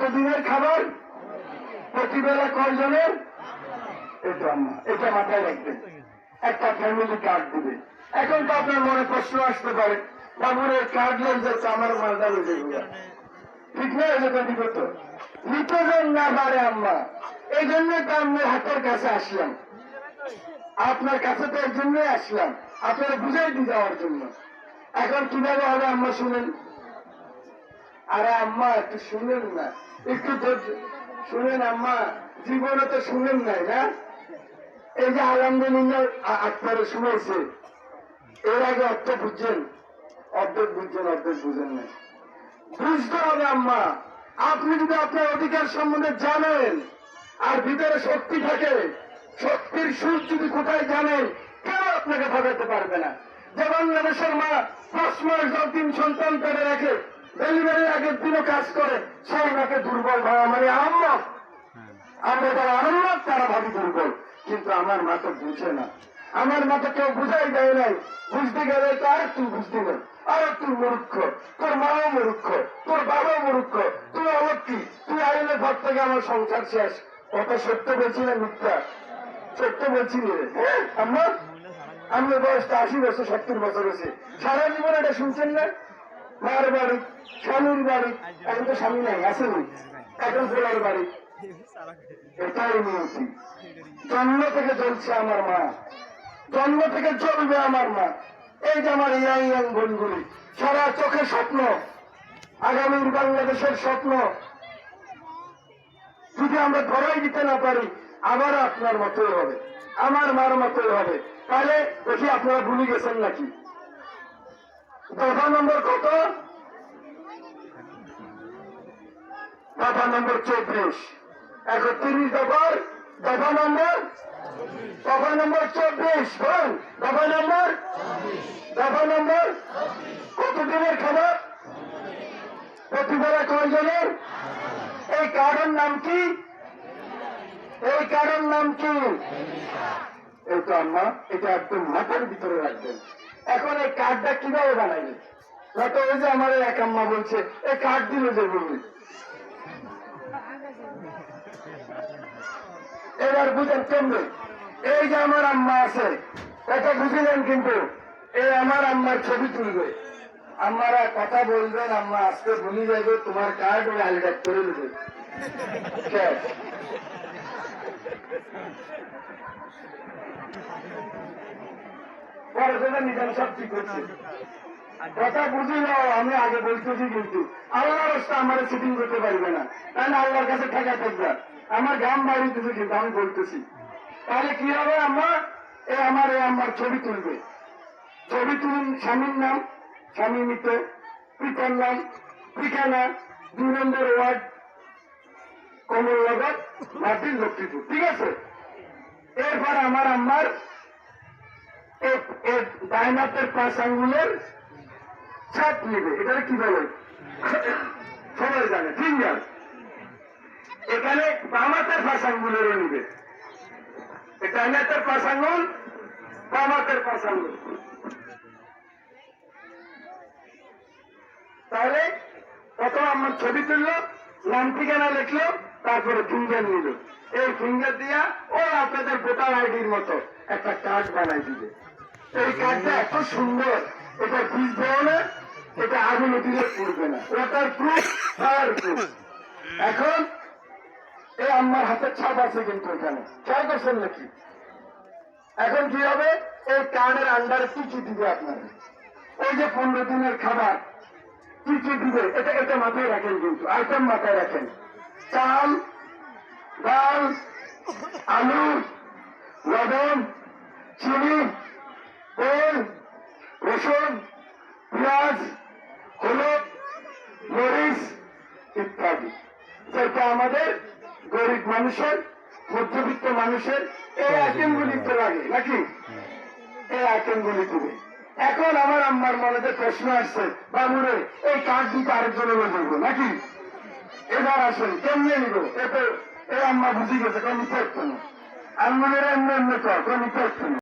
কতদিনের খাবার? প্রতিবেলা কয়জনের? এটা আম্মা, এটা মাথায় রাখবেন একটা ফ্যামিলি কার্ড দিবে। এখন তো আপনার মনে প্রশ্ন আসতে পারে, বাবুর এই কার্ড লেন যাচ্ছে, আমার মালদা যাইবে ঠিক না নিতজন না পারে এই জন্য আমি হাতের কাছে আসলাম। আপনার কাছে তো এর জন্যই আসলাম। আপনারা বুঝাই দিয়ে যাওয়ার জন্য। এখন কীভাবে হবে আম্মা শুনেন? আরে আম্মা, একটু শুনেন না। একটু শুনেন আম্মা, জীবনে তো শুনেন নাই না? এই যে আলহামদুলিল্লাহ আপনারা শুনেছে। এর আগে অর্থ বুঝছেন? অর্ধেক বুঝছেন অর্ধেক বুঝেন নাই। বুঝতে হবে আম্মা, আপনি যদি আপনার অধিকার সম্বন্ধে জানেন, আর ভিতরে শক্তি থাকে, শক্তির সুর যদি কোথায় জানেন কেউ আপনাকে ভাবাতে পারবে না। যে বাংলাদেশের মা, পাঁচ মাস দশ দিন সন্তান পেটে রাখে ডেলিভারির আগের দিনও কাজ করে সেই মাকে দুর্বল ভাবা মানে আম্মা আমরা যারা আনন্দ তারা ভাবি দুর্বল। কিন্তু আমার মা তো বুঝে না। আমার মা তো কেউ বুঝাই দেয় নাই। বুঝতে গেলে তো আর তুই বুঝতে না আর তুই মূর্খ। তোর মাও মূর্খ। তোর বাবাও মূর্খ। তুই অলক্ষী তুই আইলে ঘর থেকে আমার সংসার শেষ। কত সত্য বলছি না মিথ্যা? সত্য বলছি রে। আম্মা আমার বয়সটা আশি বছর, সত্তর বছর হয়েছে। সারা জীবন এটা শুনছেন না? মার বাড়ি, স্বামীর বাড়ি, এখন তো স্বামী নাই আসেনি এখন ফোলার বাড়ি। এটাই নিয়তি জন্ম থেকে চলছে আমার মা। জন্ম থেকে চলবে আমার মা। এই যে আমার ইয়াং ইয়াং বোনগুলি, সারা চোখে স্বপ্ন, আগামীর বাংলাদেশের স্বপ্ন, যদি আমরা ধরাই দিতে না পারি, আবার আপনার মতোই হবে, আমার মার মতোই হবে। তাহলে দেখি আপনারা ভুলে গেছেন নাকি? দফা নম্বর কত? দফা নম্বর চব্বিশ। একত্রিশ দফার দফা নম্বর? দফা নম্বর চব্বিশ। বল দফা নম্বর? দফা নম্বর? কত দিনের খাবার? প্রতিবেলা কয়জনের? এই কার্ডের নাম কি? এই কারণ নাম কি? তো আম্মা, এটা একদম মাথার ভিতরে রাখবেন। এখন এই কার্ডটা কীভাবে বানাইবে হয়তো ওই যে আমার এক আম্মা বলছে, এই কার্ড দিল যে বলবি? এবার বুঝেন কেমনে? এই যে আমার আম্মা আছে, এটা বুঝিলেন কিন্তু এই আমার আম্মার ছবি তুলবে। আম্মারা কথা বলবেন, আম্মা আজকে ভুলে যাবে, তোমার কার্ড ওই আলিডাক করে দেবে পরে সেটা নিজাম সব ঠিক করছে কথা বুঝি নাও আমি আগে বলতেছি কিন্তু। আল্লাহর রাস্তা আমার সিটিং করতে পারবে না। তাহলে আল্লাহর কাছে ঠেকা থাকবে। আমার গাম বাড়িতেছে কিন্তু আমি বলতেছি। তাহলে কি হবে আমার এ আমার এ আমার ছবি তুলবে। ছবি তুলুন স্বামীর নাম, স্বামী মৃত পিতার নাম, ঠিকানা, দুই নম্বর ওয়ার্ড, কমলনগর মাটির লক্ষ্মীপুর ঠিক আছে? এরপর আমার আম্মার ডাইনাতের পাঁচ আঙ্গুলের ছাপ নিবে। এটা কি বলে? সবাই জানে, ফিঙ্গার। এখানে বামাতের পাঁচ আঙ্গুলেরও নিবে। ডাইনাতের পাঁচ আঙ্গুল বামাতের পাঁচ আঙ্গুল। তাহলে প্রথম আমার ছবি তুললো, নাম ঠিকানা লিখলো, তারপরে ফিঙ্গার নিল। এই ফিঙ্গার দিয়া ও আপনাদের ভোটার আইডির মতো একটা কার্ড বানাই দিবে। এই কার্ডটা এত সুন্দর, এটা বুঝবেও না এটা আগুন দিলে পড়বে না। ওটার প্রুফ ফায়ার প্রুফ এখন এই আমার হাতের ছাপ আছে কিন্তু এখানে। খেয়াল করছেন নাকি? এখন কি হবে? এই কার্ডের আন্ডারে কি কি দিবে আপনার। ওই যে পনেরো দিনের খাবার কি কি দিবে। এটা এটা মাথায় রাখেন কিন্তু আইটেম মাথায় রাখেন। চাল, ডাল, আলু, লবণ, চিনি তেল রসুন পেঁয়াজ হলুদ মরিচ ইত্যাদি। যেটা আমাদের গরিব মানুষের মধ্যবিত্ত মানুষের এই আইটেমগুলি তো লাগে নাকি? এই আইটেমগুলি দিবে এখন আমার আম্মার মনে যে প্রশ্ন আসছে বাবুরে এই কার্ড দিতে আরেকজনের দেবো নাকি? এবার আসেন কেমনে নিব? এতে এই আম্মা বুঝি গেছে কোন নিতে না। আমি আলমানের এমনি এমনি কর কোন নিতে না।